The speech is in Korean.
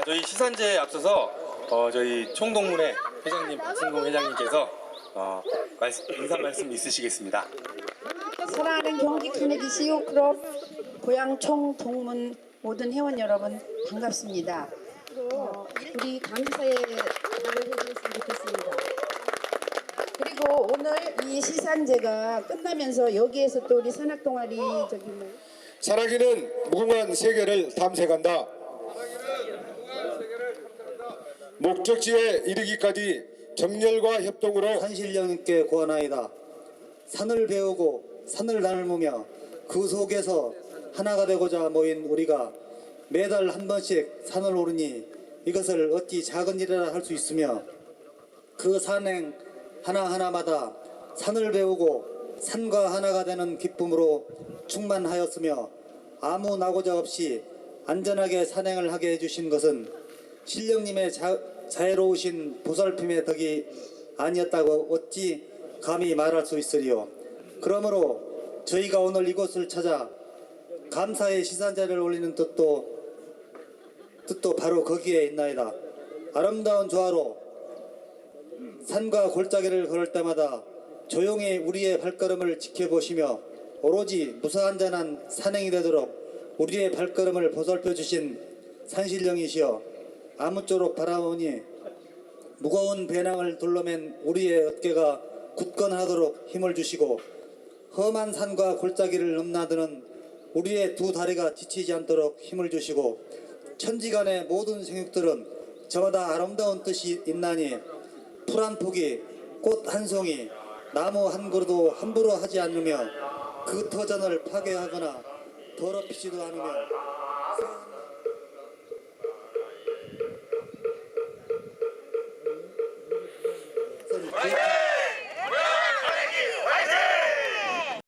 자, 저희 시산제에 앞서서 어, 저희 총동문회 회장님 박승공 회장님께서 어, 말씀, 인사 말씀 있으시겠습니다. 사랑하는 경기 카네기 시오 클럽 고양총 동문 모든 회원 여러분 반갑습니다. 어, 우리 감사에 말을 해주셨으면 좋겠습니다. 그리고 오늘 이 시산제가 끝나면서 여기에서 또 우리 산악 동아리 저기 뭐 사랑이는 무궁한 세계를 탐색한다. 목적지에 이르기까지 정열과 협동으로 산신령님께 고하나이다. 산을 배우고 산을 나누며 그 속에서 하나가 되고자 모인 우리가 매달 한 번씩 산을 오르니 이것을 어찌 작은 일이라 할 수 있으며 그 산행 하나하나마다 산을 배우고 산과 하나가 되는 기쁨으로 충만하였으며 아무 나고자 없이 안전하게 산행을 하게 해주신 것은 신령님의 자, 자애로우신 보살핌의 덕이 아니었다고 어찌 감히 말할 수 있으리요. 그러므로 저희가 오늘 이곳을 찾아 감사의 시산자를 올리는 뜻도 뜻도 바로 거기에 있나이다. 아름다운 조화로 산과 골짜기를 걸을 때마다 조용히 우리의 발걸음을 지켜보시며 오로지 무사안전한 산행이 되도록 우리의 발걸음을 보살펴 주신 산신령이시여 아무쪼록 바라오니 무거운 배낭을 둘러맨 우리의 어깨가 굳건하도록 힘을 주시고 험한 산과 골짜기를 넘나드는 우리의 두 다리가 지치지 않도록 힘을 주시고 천지간의 모든 생육들은 저마다 아름다운 뜻이 있나니 풀 한 포기, 꽃 한 송이, 나무 한 그루도 함부로 하지 않으며 그 터전을 파괴하거나 더럽히지도 않으며